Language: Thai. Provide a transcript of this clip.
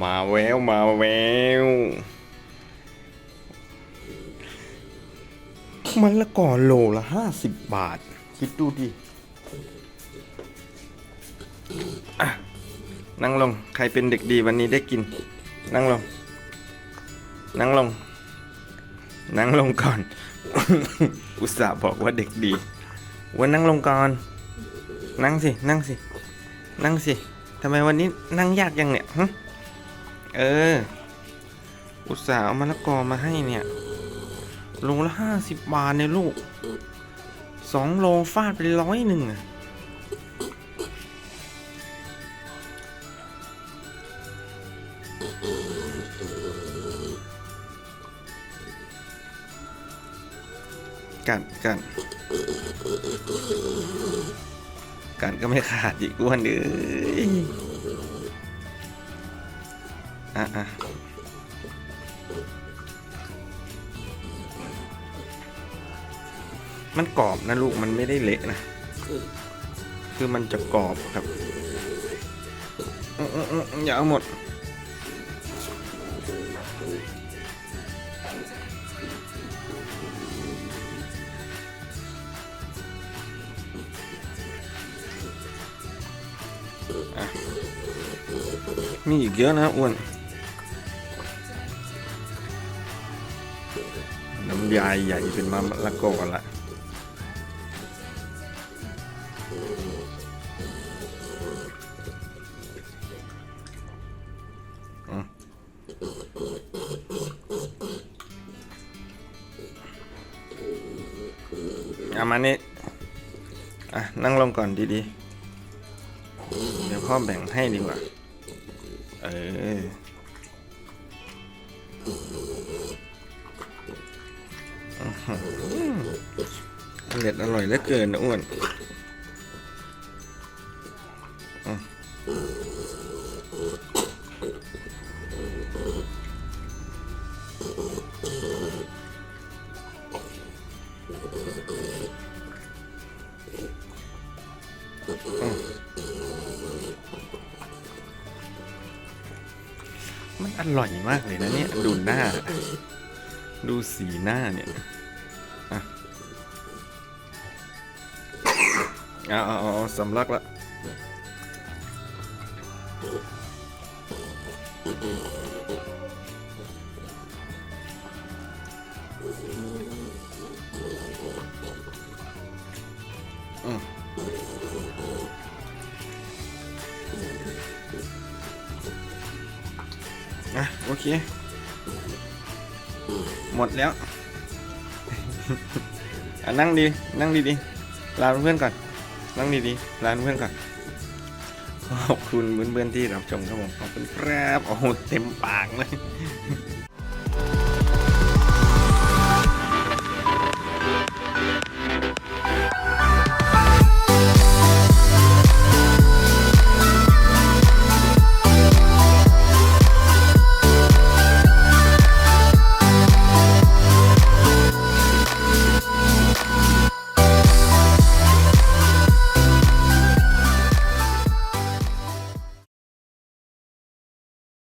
มาแววมาแววมันละก่อโลละห้าสิบบาท คิดดูดิอะนั่งลง ใครเป็นเด็กดีวันนี้ได้กิน นั่งลง นั่งลง นั่งลงก่อน อุตส่าห์บอกว่าเด็กดีวันนั่งลงก่อน นั่งสิ นั่งสิ นั่งสิทำไมวันนี้นั่งยากยังเนี่ยฮะ เออ อุตส่าห์เอามะละกอมาให้เนี่ยโลละห้าสิบบาทเนี่ยลูกสองโลฟาดไปร้อยหนึ่งอะกัดกัดกัดก็ไม่ขาดอีกอ้วนเอ้ย อะอะมันกรอบนะลูกมันไม่ได้เละนะ คือมันจะกรอบครับอย่าเอาหมด มีอีกเยอะนะอ้วน ยายใหญ่เป็นมะละกอละอืมเอามานี่อะ นั่งลงก่อนดีๆ เดี๋ยวพ่อแบ่งให้ดีกว่า เออ อื้อหือร่อยเหลือเกินนะอ้วนมันอร่อยมากเลยนะเนี่ย ดูหน้า ดูสีหน้าเนี่ย อาเอาเอาเอาสำลักละอืมอะโอเค หมดแล้วอะนั่งดีนั่งดีดีๆลาเพื่อนๆก่อน นั่งดีดีๆลาเพื่อนก่อนขอบคุณเพื่อนๆที่รับชมครับผมขอบคุณครับโอ้เต็มปากเลย